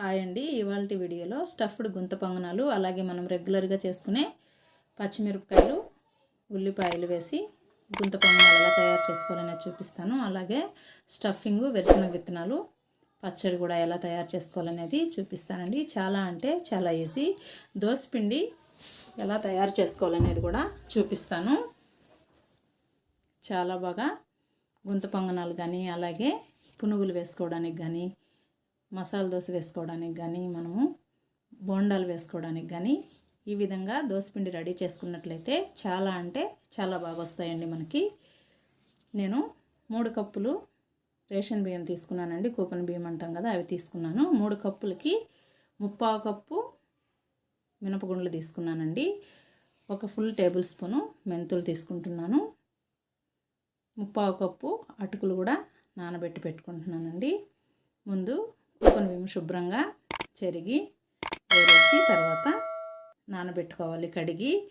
Hi అండి. ఇవాళ వీడియోలో స్టఫ్డ్ గుంత పొంగనాలు అలాగే మనం రెగ్యులర్గా చేసుకునే పచ్చిమిరపకాయలు ఉల్లిపాయలు వేసి గుంత పొంగనాలు ఎలా తయారు చేసుకోవాలని చూపిస్తాను. అలాగే స్టఫింగ్ వేరుశనగ విత్తనాలు పచ్చడి కూడా ఎలా తయారు చేసుకోవాలనేది చూపిస్తానండి. చాలా అంటే చాలా ఈజీ. దోసపిండి ఎలా తయారు చేసుకోవాలనేది కూడా చూపిస్తాను. చాలా బాగా గుంత పొంగనాలు కానీ అలాగే పునుగులు వేసుకోవడానికి కానీ మసాలా దోశ వేసుకోవడానికి కానీ మనము బోండాలు వేసుకోవడానికి కానీ ఈ విధంగా దోసపిండి రెడీ చేసుకున్నట్లయితే చాలా అంటే చాలా బాగా వస్తాయండి మనకి. నేను మూడు కప్పులు రేషన్ బియ్యం తీసుకున్నానండి. కూపన్ బియ్యం అంటాం కదా అవి తీసుకున్నాను. మూడు కప్పులకి ముప్పావు కప్పు మినపగుండ్లు తీసుకున్నానండి. ఒక ఫుల్ టేబుల్ స్పూను మెంతులు తీసుకుంటున్నాను. ముప్పావు కప్పు అటుకులు కూడా నానబెట్టి పెట్టుకుంటున్నానండి. ముందు కొన్ని బియ్యం శుభ్రంగా చెరిగి వేరేసి తర్వాత నానబెట్టుకోవాలి. కడిగి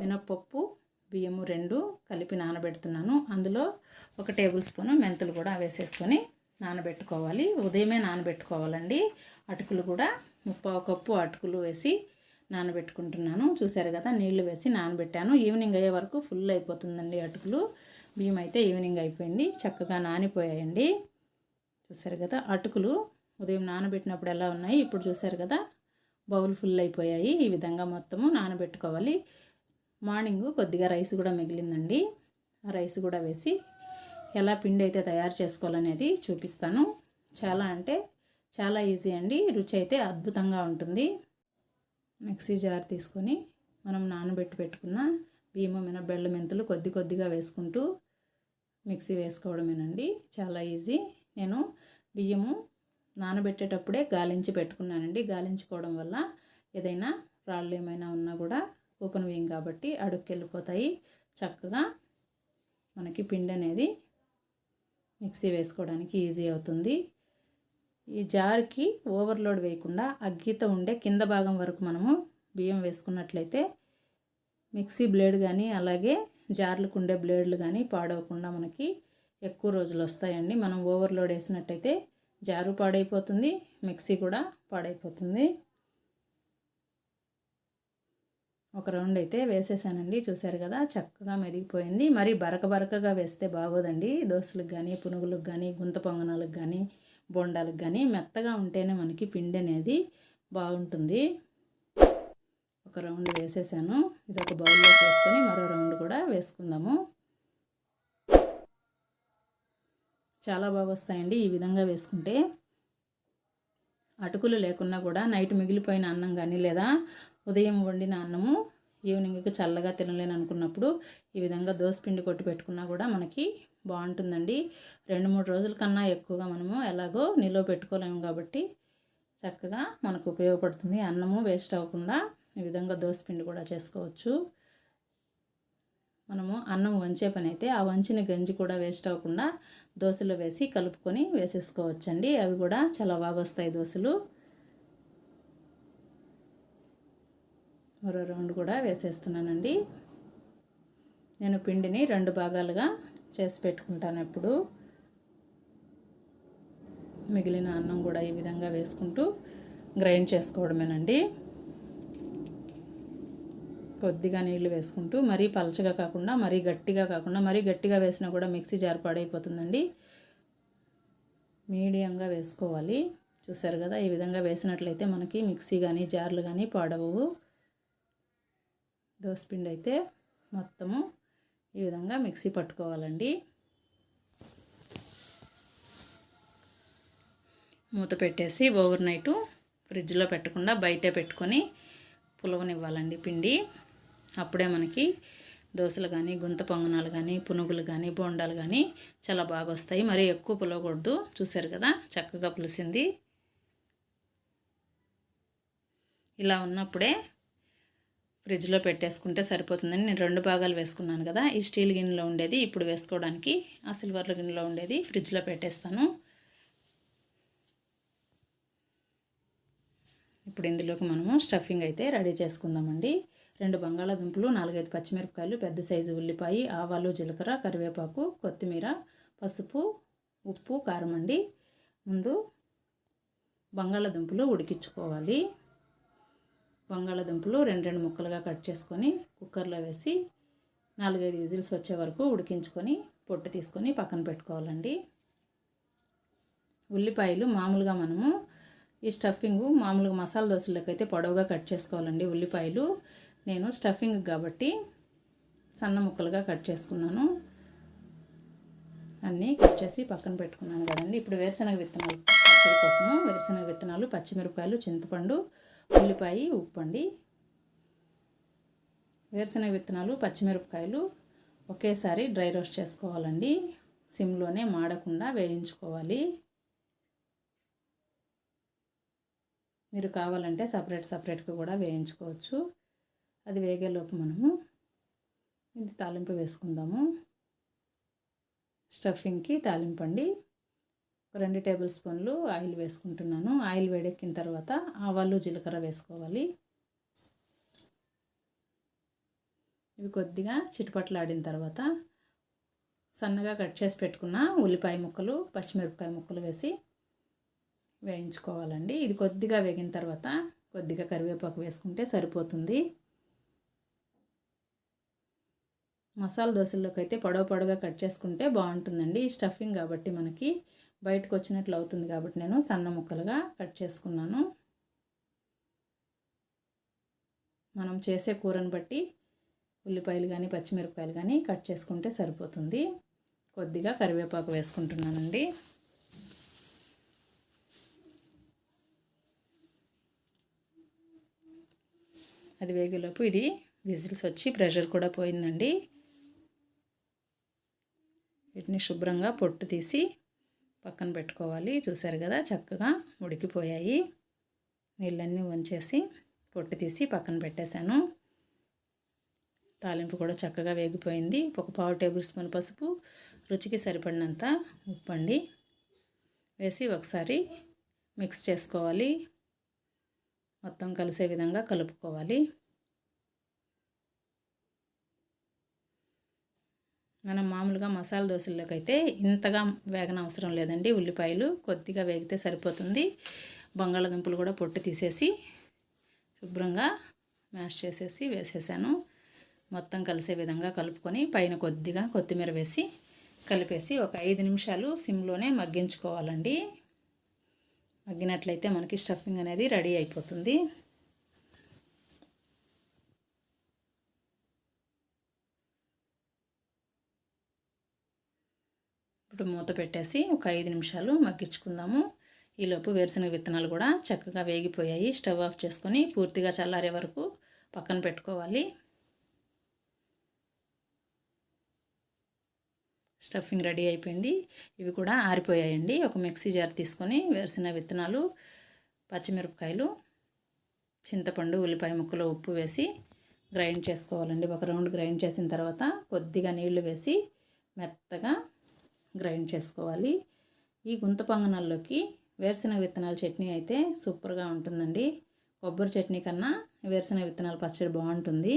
మినప్పప్పు బియ్యము రెండు కలిపి నానబెడుతున్నాను. అందులో ఒక టేబుల్ స్పూన్ మెంతులు కూడా వేసేసుకొని నానబెట్టుకోవాలి. ఉదయమే నానబెట్టుకోవాలండి. అటుకులు కూడా ముప్పావు కప్పు అటుకులు వేసి నానబెట్టుకుంటున్నాను. చూసారు కదా నీళ్ళు వేసి నానబెట్టాను. ఈవినింగ్ అయ్యే వరకు ఫుల్ అయిపోతుందండి అటుకులు. బియ్యం అయితే ఈవినింగ్ అయిపోయింది. చక్కగా నానిపోయాయండి. చూసారు కదా అటుకులు ఉదయం నానబెట్టినప్పుడు ఎలా ఉన్నాయి? ఇప్పుడు చూసారు కదా బౌల్ ఫుల్ అయిపోయాయి. ఈ విధంగా మొత్తము నానబెట్టుకోవాలి. మార్నింగ్ కొద్దిగా రైస్ కూడా మిగిలిందండి. ఆ రైస్ కూడా వేసి ఎలా పిండి అయితే తయారు చేసుకోవాలనేది చూపిస్తాను. చాలా అంటే చాలా ఈజీ అండి. రుచి అయితే అద్భుతంగా ఉంటుంది. మిక్సీ జార్ తీసుకొని మనం నానబెట్టి పెట్టుకున్న బియ్యము మినబెళ్ళ మెంతులు కొద్ది కొద్దిగా వేసుకుంటూ మిక్సీ వేసుకోవడమేనండి. చాలా ఈజీ. నేను బియ్యము నానబెట్టేటప్పుడే గాలించి పెట్టుకున్నానండి. గాలించుకోవడం వల్ల ఏదైనా రాళ్ళు ఏమైనా ఉన్నా కూడా ఓపెన్ వేయం కాబట్టి అడుక్కెళ్ళిపోతాయి. చక్కగా మనకి పిండి అనేది మిక్సీ వేసుకోవడానికి ఈజీ అవుతుంది. ఈ జార్కి ఓవర్లోడ్ వేయకుండా అగ్గిత ఉండే కింద భాగం వరకు మనము బియ్యం వేసుకున్నట్లయితే మిక్సీ బ్లేడ్ కానీ అలాగే జార్లకు ఉండే బ్లేడ్లు కానీ పాడవకుండా మనకి ఎక్కువ రోజులు వస్తాయండి. మనం ఓవర్లోడ్ వేసినట్టయితే జారు పాడైపోతుంది మిక్సీ కూడా పాడైపోతుంది. ఒక రౌండ్ అయితే వేసేసానండి చూశారు కదా చక్కగా మెదిగిపోయింది. మరి బరక బరకగా వేస్తే బాగోదండి. దోశలకు కానీ పునుగులకు కానీ గుంత పొంగనాలకు కానీ బొండాలకు కానీ మెత్తగా ఉంటేనే మనకి పిండి అనేది బాగుంటుంది. ఒక రౌండ్ వేసేసాను. ఇది ఒక బౌల్లో వేసుకొని మరో రౌండ్ కూడా వేసుకుందాము. చాలా బాగా వస్తాయండి ఈ విధంగా వేసుకుంటే. అటుకులు లేకున్నా కూడా నైట్ మిగిలిపోయిన అన్నం కానీ లేదా ఉదయం వండిన అన్నము ఈవినింగ్కి చల్లగా తినలేను అనుకున్నప్పుడు ఈ విధంగా పిండి కొట్టి పెట్టుకున్నా కూడా మనకి బాగుంటుందండి. రెండు మూడు రోజుల కన్నా ఎక్కువగా మనము ఎలాగో నిల్వ పెట్టుకోలేము కాబట్టి చక్కగా మనకు ఉపయోగపడుతుంది. అన్నము వేస్ట్ అవ్వకుండా ఈ విధంగా పిండి కూడా చేసుకోవచ్చు. మనము అన్నం వంచే పని అయితే ఆ వంచిన గంజి కూడా వేస్ట్ అవ్వకుండా దోశలో వేసి కలుపుకొని వేసేసుకోవచ్చండి. అవి కూడా చాలా బాగా వస్తాయి దోశలు. మరో రౌండ్ కూడా వేసేస్తున్నానండి. నేను పిండిని రెండు భాగాలుగా చేసి పెట్టుకుంటాను ఎప్పుడు. మిగిలిన అన్నం కూడా ఈ విధంగా వేసుకుంటూ గ్రైండ్ చేసుకోవడమేనండి. కొద్దిగా నీళ్ళు వేసుకుంటూ మరీ పలచగా కాకుండా మరీ గట్టిగా కాకుండా మరీ గట్టిగా వేసినా కూడా మిక్సీ జార్ పాడైపోతుందండి. మీడియంగా వేసుకోవాలి. చూసారు కదా ఈ విధంగా వేసినట్లయితే మనకి మిక్సీ కానీ జార్లు కానీ పాడవు దోసపిండి అయితే మొత్తము ఈ విధంగా మిక్సీ పట్టుకోవాలండి. మూత పెట్టేసి ఓవర్ నైటు ఫ్రిడ్జ్లో పెట్టకుండా బయటే పెట్టుకొని పులవనివ్వాలండి పిండి. అప్పుడే మనకి దోశలు కానీ గుంత పొంగనాలు కానీ పునుగులు కానీ బోండాలు కానీ చాలా బాగా వస్తాయి మరీ ఎక్కువ పులవకూడదు. చూసారు కదా చక్కగా పులిసింది. ఇలా ఉన్నప్పుడే ఫ్రిడ్జ్లో పెట్టేసుకుంటే సరిపోతుందని నేను రెండు భాగాలు వేసుకున్నాను కదా. ఈ స్టీల్ గిన్నెలో ఉండేది ఇప్పుడు వేసుకోవడానికి ఆ సిల్వర్ల గిన్నెలో ఉండేది ఫ్రిడ్జ్లో పెట్టేస్తాను. ఇప్పుడు ఇందులోకి మనము స్టఫింగ్ అయితే రెడీ చేసుకుందామండి. రెండు బంగాళాదుంపలు నాలుగైదు పచ్చిమిరపకాయలు పెద్ద సైజు ఉల్లిపాయ ఆవాలు జీలకర్ర కరివేపాకు కొత్తిమీర పసుపు ఉప్పు కారం అండి. ముందు బంగాళదుంపలు ఉడికించుకోవాలి. బంగాళదుంపలు రెండు రెండు ముక్కలుగా కట్ చేసుకొని కుక్కర్లో వేసి నాలుగైదు విజిల్స్ వచ్చే వరకు ఉడికించుకొని పొట్టు తీసుకొని పక్కన పెట్టుకోవాలండి. ఉల్లిపాయలు మామూలుగా మనము ఈ స్టఫింగ్ మామూలుగా మసాలా దోశలకైతే పొడవుగా కట్ చేసుకోవాలండి ఉల్లిపాయలు. నేను స్టఫింగ్ కాబట్టి సన్న ముక్కలుగా కట్ చేసుకున్నాను. అన్నీ కట్ చేసి పక్కన పెట్టుకున్నాను కదండి. ఇప్పుడు వేరుశనగ విత్తనాలు పచ్చడి కోసము వేరుశనగ విత్తనాలు పచ్చిమిరపకాయలు చింతపండు ఉల్లిపాయ ఉప్పు అండి. వేరుశనగ విత్తనాలు పచ్చిమిరపకాయలు ఒకేసారి డ్రై రోస్ట్ చేసుకోవాలండి. సిమ్లోనే మాడకుండా వేయించుకోవాలి. మీరు కావాలంటే సపరేట్ సపరేట్గా కూడా వేయించుకోవచ్చు. అది వేగేలోపు మనము ఇది తాలింపు వేసుకుందాము. స్టఫింగ్కి తాలింపు అండి. రెండు టేబుల్ స్పూన్లు ఆయిల్ వేసుకుంటున్నాను. ఆయిల్ వేడెక్కిన తర్వాత ఆవాలు జీలకర్ర వేసుకోవాలి. ఇవి కొద్దిగా చిటుపట్లాడిన తర్వాత సన్నగా కట్ చేసి పెట్టుకున్న ఉల్లిపాయ ముక్కలు పచ్చిమిరపకాయ ముక్కలు వేసి వేయించుకోవాలండి. ఇది కొద్దిగా వేగిన తర్వాత కొద్దిగా కరివేపాకు వేసుకుంటే సరిపోతుంది. మసాలా దోశల్లోకి అయితే పొడవ పొడవుగా కట్ చేసుకుంటే బాగుంటుందండి. ఈ స్టఫింగ్ కాబట్టి మనకి బయటకు వచ్చినట్లు అవుతుంది కాబట్టి నేను సన్న ముక్కలుగా కట్ చేసుకున్నాను. మనం చేసే కూరను బట్టి ఉల్లిపాయలు కానీ పచ్చిమిరపకాయలు కానీ కట్ చేసుకుంటే సరిపోతుంది. కొద్దిగా కరివేపాకు వేసుకుంటున్నానండి. అది వేగేలోపు ఇది విజిల్స్ వచ్చి ప్రెషర్ కూడా పోయిందండి. వీటిని శుభ్రంగా పొట్టు తీసి పక్కన పెట్టుకోవాలి. చూసారు కదా చక్కగా ఉడికిపోయాయి నీళ్ళన్నీ వంచేసి పొట్టు తీసి పక్కన పెట్టేశాను. తాలింపు కూడా చక్కగా వేగిపోయింది. ఒక పావు టేబుల్ స్పూన్ పసుపు రుచికి సరిపడినంత ఉప్పు అండి. వేసి ఒకసారి మిక్స్ చేసుకోవాలి. మొత్తం కలిసే విధంగా కలుపుకోవాలి. మనం మామూలుగా మసాలా దోశల్లోకి అయితే ఇంతగా వేగన అవసరం లేదండి. ఉల్లిపాయలు కొద్దిగా వేగితే సరిపోతుంది. బంగాళాదుంపలు కూడా పొట్టు తీసేసి శుభ్రంగా మ్యాష్ చేసేసి వేసేసాను. మొత్తం కలిసే విధంగా కలుపుకొని పైన కొద్దిగా కొత్తిమీర వేసి కలిపేసి ఒక ఐదు నిమిషాలు సిమ్లోనే మగ్గించుకోవాలండి. మగ్గినట్లయితే మనకి స్టఫింగ్ అనేది రెడీ అయిపోతుంది ఇప్పుడు మూత పెట్టేసి ఒక ఐదు నిమిషాలు మగ్గించుకుందాము. ఈలోపు వేరుశనగ విత్తనాలు కూడా చక్కగా వేగిపోయాయి. స్టవ్ ఆఫ్ చేసుకొని పూర్తిగా చల్లారే వరకు పక్కన పెట్టుకోవాలి. స్టఫింగ్ రెడీ అయిపోయింది. ఇవి కూడా ఆరిపోయాయండి. ఒక మిక్సీ జార్ తీసుకొని వేరుశనగ విత్తనాలు పచ్చిమిరపకాయలు చింతపండు ఉల్లిపాయ ముక్కలు ఉప్పు వేసి గ్రైండ్ చేసుకోవాలండి. ఒక రౌండ్ గ్రైండ్ చేసిన తర్వాత కొద్దిగా నీళ్ళు వేసి మెత్తగా గ్రైండ్ చేసుకోవాలి. ఈ గుంత పొంగనాల్లోకి వేరుశనగ విత్తనాల చట్నీ అయితే సూపర్గా ఉంటుందండి. కొబ్బరి చట్నీ కన్నా వేరుశనగ విత్తనాల పచ్చడి బాగుంటుంది.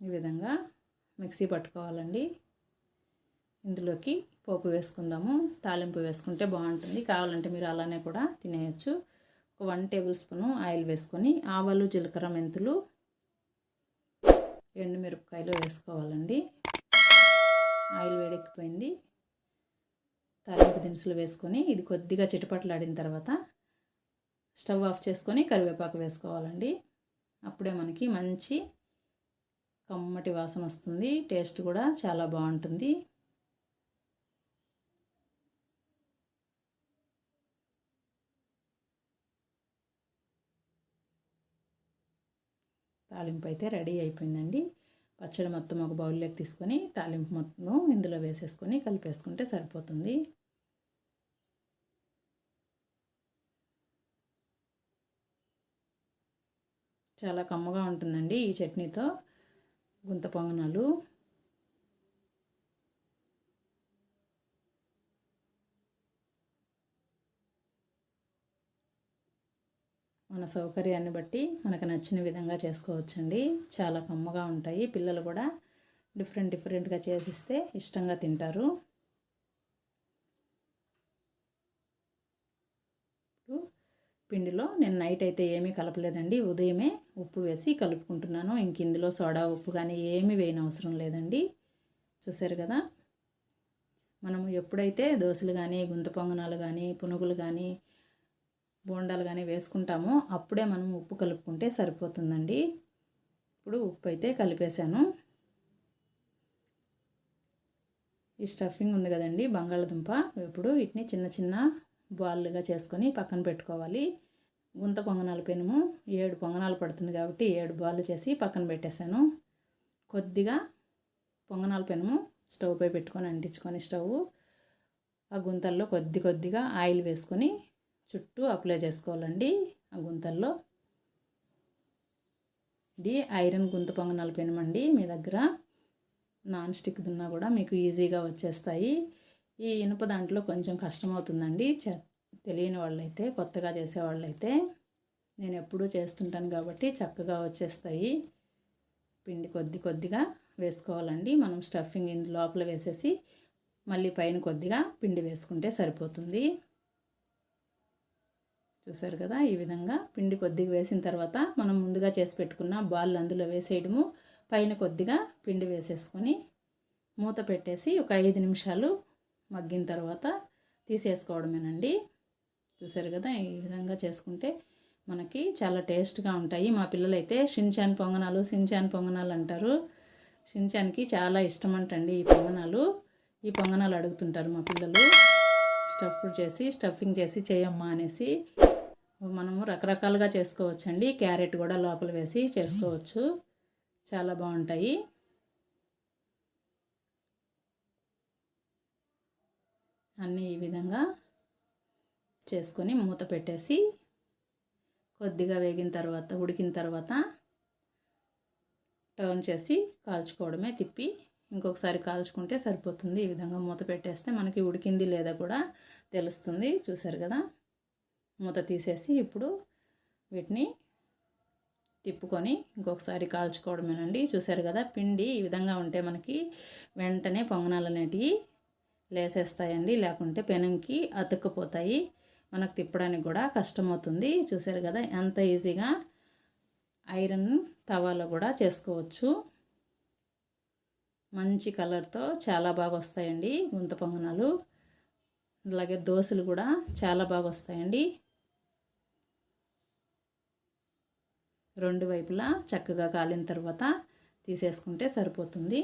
ఈ విధంగా మిక్సీ పట్టుకోవాలండి. ఇందులోకి పోపు వేసుకుందాము. తాలింపు వేసుకుంటే బాగుంటుంది. కావాలంటే మీరు అలానే కూడా తినేయచ్చు. ఒక వన్ టేబుల్ స్పూను ఆయిల్ వేసుకొని ఆవాలు జీలకర్ర మెంతులు ఎండుమిరపకాయలు వేసుకోవాలండి. ఆయిల్ వేడెక్కిపోయింది. తాలింపు దినుసులు వేసుకొని ఇది కొద్దిగా చిటపట్లాడిన తర్వాత స్టవ్ ఆఫ్ చేసుకొని కరివేపాకు వేసుకోవాలండి. అప్పుడే మనకి మంచి కమ్మటి వాసన వస్తుంది. టేస్ట్ కూడా చాలా బాగుంటుంది. తాలింపు అయితే రెడీ అయిపోయిందండి. పచ్చడి మొత్తం ఒక బౌల్లోకి తీసుకొని తాలింపు మొత్తం ఇందులో వేసేసుకొని కలిపేసుకుంటే సరిపోతుంది. చాలా కమ్మగా ఉంటుందండి ఈ చట్నీతో గుంత పొంగనాలు. మన సౌకర్యాన్ని బట్టి మనకు నచ్చిన విధంగా చేసుకోవచ్చండి. చాలా కమ్మగా ఉంటాయి. పిల్లలు కూడా డిఫరెంట్ డిఫరెంట్గా చేసిస్తే ఇష్టంగా తింటారు. పిండిలో నేను నైట్ అయితే ఏమీ కలపలేదండి. ఉదయమే ఉప్పు వేసి కలుపుకుంటున్నాను. ఇంక ఇందులో సోడా ఉప్పు కానీ ఏమీ వేయని అవసరం లేదండి. చూసారు కదా? మనము ఎప్పుడైతే దోశలు కానీ గుంత పొంగనాలు కానీ పునుగులు కానీ బోండాలు కానీ వేసుకుంటామో అప్పుడే మనం ఉప్పు కలుపుకుంటే సరిపోతుందండి. ఇప్పుడు ఉప్పు అయితే కలిపేశాను. ఈ స్టఫింగ్ ఉంది కదండి బంగాళదుంప. ఇప్పుడు వీటిని చిన్న చిన్న బాల్లుగా చేసుకొని పక్కన పెట్టుకోవాలి. గుంత పొంగనాల పెనుము ఏడు పొంగనాలు పడుతుంది కాబట్టి ఏడు బాల్లు చేసి పక్కన పెట్టేశాను. కొద్దిగా పొంగనాల పెనుము స్టవ్ పై పెట్టుకొని అంటించుకొని స్టవ్ ఆ గుంతల్లో కొద్ది కొద్దిగా ఆయిల్ వేసుకొని చుట్టూ అప్లై చేసుకోవాలండి ఆ గుంతల్లో. ఇది ఐరన్ గుంత పొంగనాల పెనమండి మీ దగ్గర. నాన్ స్టిక్ దున్నా కూడా మీకు ఈజీగా వచ్చేస్తాయి. ఈ ఇనుప దాంట్లో కొంచెం కష్టమవుతుందండి. తెలియని వాళ్ళైతే కొత్తగా చేసేవాళ్ళైతే నేను ఎప్పుడూ చేస్తుంటాను కాబట్టి చక్కగా వచ్చేస్తాయి. పిండి కొద్ది కొద్దిగా వేసుకోవాలండి. మనం స్టఫింగ్ ఇందు లోపల వేసేసి మళ్ళీ పైన కొద్దిగా పిండి వేసుకుంటే సరిపోతుంది. చూసారు కదా? ఈ విధంగా పిండి కొద్దిగా వేసిన తర్వాత మనం ముందుగా చేసి పెట్టుకున్న బాల్ అందులో వేసేయడము. పైన కొద్దిగా పిండి వేసేసుకొని మూత పెట్టేసి ఒక ఐదు నిమిషాలు మగ్గిన తర్వాత తీసేసుకోవడమేనండి. చూసారు కదా? ఈ విధంగా చేసుకుంటే మనకి చాలా టేస్ట్గా ఉంటాయి. మా పిల్లలైతే షిన్చాన్ పొంగనాలు షిన్చాన్ పొంగనాలు అంటారు. షిన్చాన్కి చాలా ఇష్టం అంటండి ఈ పొంగనాలు. ఈ పొంగనాలు అడుగుతుంటారు మా పిల్లలు. స్టఫ్ చేసి స్టఫింగ్ చేసి చేయమ్మా అనేసి మనము రకరకాలుగా చేసుకోవచ్చండి. క్యారెట్ కూడా లోపల వేసి చేసుకోవచ్చు. చాలా బాగుంటాయి. అన్నీ ఈ విధంగా చేసుకొని మూత పెట్టేసి కొద్దిగా వేగిన తర్వాత ఉడికిన తర్వాత టర్న్ చేసి కాల్చుకోవడమే తిప్పి ఇంకొకసారి కాల్చుకుంటే సరిపోతుంది. ఈ విధంగా మూత పెట్టేస్తే మనకి ఉడికింది లేదా కూడా తెలుస్తుంది. చూసారు కదా? మూత తీసేసి ఇప్పుడు వీటిని తిప్పుకొని ఇంకొకసారి కాల్చుకోవడమేనండి. చూసారు కదా పిండి ఈ విధంగా ఉంటే మనకి వెంటనే పొంగనాలు అనేటివి లేసేస్తాయండి. లేకుంటే పెనంకి అతుక్కుపోతాయి. మనకు తిప్పడానికి కూడా కష్టమవుతుంది. చూసారు కదా ఎంత ఈజీగా ఐరన్ తవాలో కూడా చేసుకోవచ్చు. మంచి కలర్తో చాలా బాగా వస్తాయండి గుంత పొంగనాలు. అలాగే దోశలు కూడా చాలా బాగా వస్తాయండి. రెండు వైపులా చక్కగా కాలిన తర్వాత తీసేసుకుంటే సరిపోతుంది.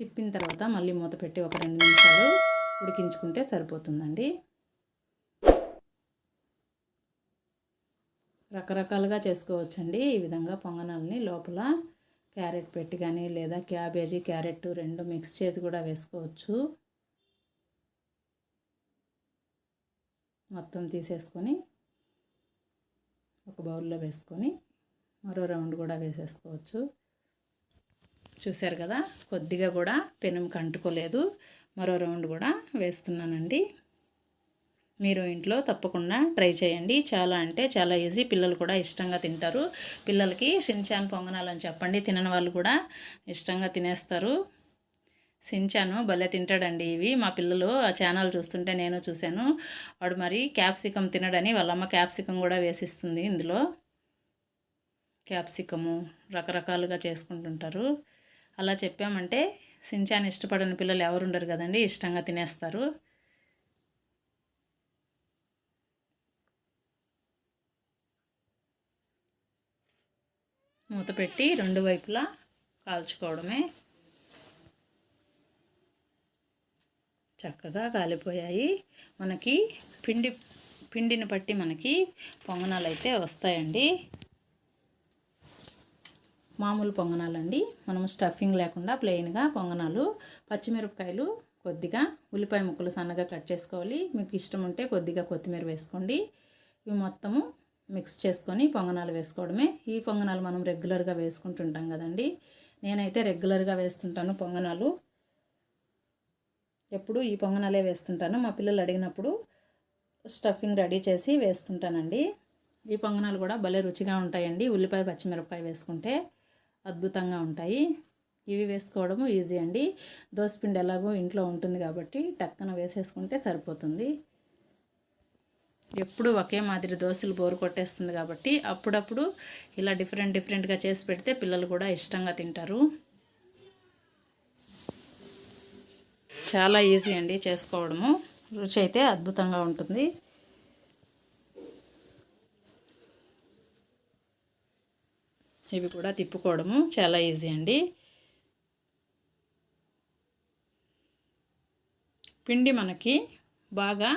తిప్పిన తర్వాత మళ్ళీ మూత పెట్టి ఒక రెండు నిమిషాలు ఉడికించుకుంటే సరిపోతుందండి. రకరకాలుగా చేసుకోవచ్చండి. ఈ విధంగా పొంగనాలని లోపల క్యారెట్ పెట్టి కానీ లేదా క్యాబేజీ క్యారెట్ రెండు మిక్స్ చేసి కూడా వేసుకోవచ్చు. మొత్తం తీసేసుకొని ఒక బౌల్లో వేసుకొని మరో రౌండ్ కూడా వేసేసుకోవచ్చు. చూశారు కదా? కొద్దిగా కూడా పెనం కంటుకోలేదు. మరో రౌండ్ కూడా వేస్తున్నానండి. మీరు ఇంట్లో తప్పకుండా ట్రై చేయండి. చాలా అంటే చాలా ఈజీ. పిల్లలు కూడా ఇష్టంగా తింటారు. పిల్లలకి షించాన్ పొంగనాలని చెప్పండి. తినని వాళ్ళు కూడా ఇష్టంగా తినేస్తారు. సించాను భలే తింటాడండి ఇవి. మా పిల్లలు ఆ ఛానల్ చూస్తుంటే నేను చూశాను. వాడు మరి క్యాప్సికం తినడని వాళ్ళమ్మ క్యాప్సికం కూడా వేసిస్తుంది ఇందులో. క్యాప్సికము రకరకాలుగా చేసుకుంటుంటారు. అలా చెప్పామంటే సించాన్ ఇష్టపడని పిల్లలు ఎవరు ఉండరు కదండి ఇష్టంగా తినేస్తారు. మూత పెట్టి రెండు వైపులా కాల్చుకోవడమే. చక్కగా కాలిపోయాయి. మనకి పిండి పిండిని బట్టి మనకి పొంగనాలు అయితే వస్తాయండి. మామూలు పొంగనాలండి. మనము స్టఫింగ్ లేకుండా ప్లెయిన్గా పొంగనాలు పచ్చిమిరపకాయలు కొద్దిగా ఉల్లిపాయ ముక్కలు సన్నగా కట్ చేసుకోవాలి. మీకు ఇష్టం ఉంటే కొద్దిగా కొత్తిమీర వేసుకోండి. ఇవి మొత్తము మిక్స్ చేసుకొని పొంగనాలు వేసుకోవడమే. ఈ పొంగనాలు మనం రెగ్యులర్గా వేసుకుంటుంటాం కదండి. నేనైతే రెగ్యులర్గా వేస్తుంటాను పొంగనాలు. ఎప్పుడు ఈ పొంగనాలే వేస్తుంటాను. మా పిల్లలు అడిగినప్పుడు స్టఫింగ్ రెడీ చేసి వేస్తుంటానండి. ఈ పొంగనాలు కూడా భలే రుచిగా ఉంటాయండి. ఉల్లిపాయ పచ్చిమిరపకాయ వేసుకుంటే. అద్భుతంగా ఉంటాయి. ఇవి వేసుకోవడము ఈజీ అండి. దోసపిండి ఎలాగో ఇంట్లో ఉంటుంది కాబట్టి టక్కన వేసేసుకుంటే సరిపోతుంది. ఎప్పుడు ఒకే మాదిరి దోశలు బోరు కొట్టేస్తుంది కాబట్టి అప్పుడప్పుడు ఇలా డిఫరెంట్ డిఫరెంట్గా చేసి పెడితే పిల్లలు కూడా ఇష్టంగా తింటారు. చాలా ఈజీ అండి చేసుకోవడము. రుచి అయితే అద్భుతంగా ఉంటుంది. ఇవి కూడా తిప్పుకోవడము చాలా ఈజీ అండి. పిండి మనకి బాగా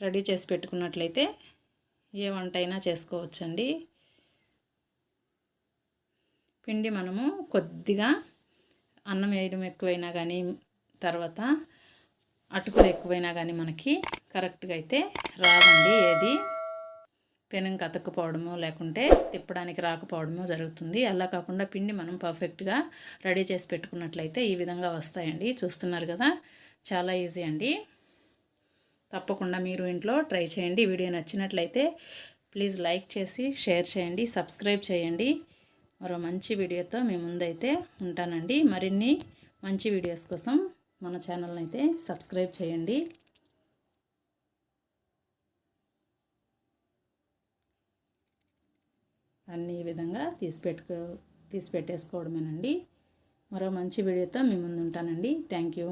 రెడీ చేసి పెట్టుకున్నట్లయితే ఏ వంట అయినా చేసుకోవచ్చండి. పిండి మనము కొద్దిగా అన్నం వేయడం ఎక్కువైనా కానీ తర్వాత అటుకులు ఎక్కువైనా కానీ మనకి కరెక్ట్గా అయితే రాదండి ఏది. పెనం కతక్కుపోవడము లేకుంటే తిప్పడానికి రాకపోవడము జరుగుతుంది. అలా కాకుండా పిండి మనం పర్ఫెక్ట్గా రెడీ చేసి పెట్టుకున్నట్లయితే ఈ విధంగా వస్తాయండి. చూస్తున్నారు కదా? చాలా ఈజీ అండి. తప్పకుండా మీరు ఇంట్లో ట్రై చేయండి. వీడియో నచ్చినట్లయితే ప్లీజ్ లైక్ చేసి షేర్ చేయండి సబ్స్క్రైబ్ చేయండి. మరో మంచి వీడియోతో మీ ముందైతే ఉంటానండి. మరిన్ని మంచి వీడియోస్ కోసం మన ఛానల్ని అయితే సబ్స్క్రైబ్ చేయండి. అన్ని ఈ విధంగా తీసి పెట్టుకో తీసి పెట్టేసుకోవడమేనండి. మరో మంచి వీడియోతో మీ ముందు ఉంటానండి థ్యాంక్ యూ.